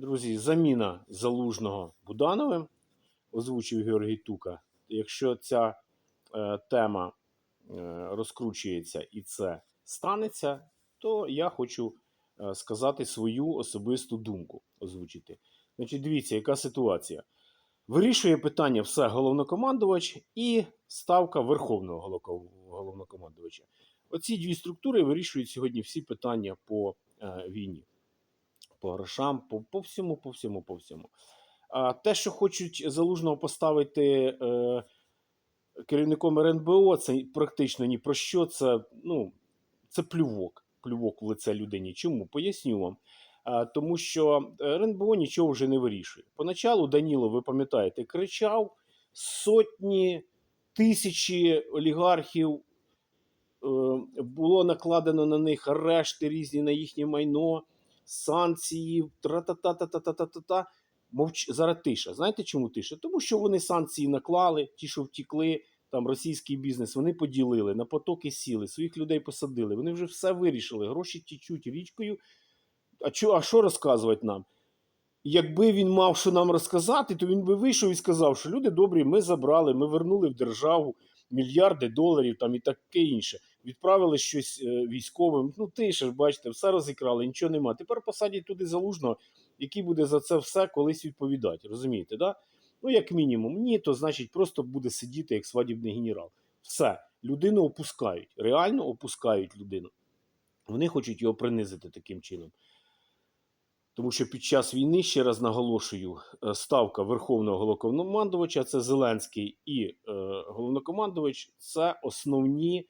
Друзі, заміна залужного Будановим, озвучив Георгій Тука. Якщо ця е, тема е, розкручується і це станеться, то я хочу е, сказати свою особисту думку озвучити. Значить, дивіться, яка ситуація. Вирішує питання все головнокомандувач і ставка Верховного головнокомандувача. Оці дві структури вирішують сьогодні всі питання по е, війні, по грошам, по, по всьому, по всьому, по всьому. А те, що хочуть залужного поставити е, керівником РНБО, це практично ні про що. Це, ну, це плювок, плювок в лице людині. Чому? Поясню вам. А, тому що РНБО нічого вже не вирішує. Поначалу Даніло, ви пам'ятаєте, кричав сотні тисячі олігархів. е, Було накладено на них арешти різні на їхнє майно, санкції, тра-та-та-та-та-та-та-та. Мовч... Зараз тиша. Знаєте чому тиша? Тому що вони санкції наклали, ті, що втікли, там російський бізнес, вони поділили, на потоки сіли, своїх людей посадили. Вони вже все вирішили. Гроші тічуть річкою. А що, а що розказувати нам? Якби він мав що нам розказати, то він би вийшов і сказав, що люди добрі, ми забрали, ми вернули в державу мільярди доларів там і таке інше. Відправили щось е, військовим. Ну, ти ж бачите, все розікрали, нічого нема. Тепер посадять туди залужного, який буде за це все колись відповідати. Розумієте, да? Ну, як мінімум, ні, то значить просто буде сидіти як свадібний генерал. Все, людину опускають, реально опускають людину. Вони хочуть його принизити таким чином. Тому що під час війни, ще раз наголошую, е, ставка Верховного головнокомандувача це Зеленський і е, головнокомандувач це основні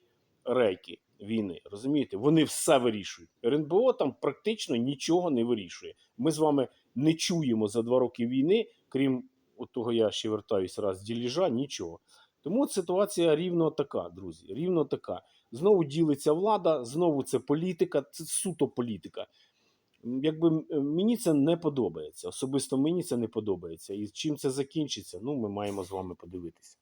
рейки війни. Розумієте? Вони все вирішують. РНБО там практично нічого не вирішує. Ми з вами не чуємо за два роки війни, крім того, я ще вертаюсь раз діліжа, нічого. Тому от ситуація рівно така, друзі. Рівно така. Знову ділиться влада, знову це політика, це суто політика. Якби мені це не подобається. Особисто мені це не подобається. І чим це закінчиться, ну ми маємо з вами подивитися.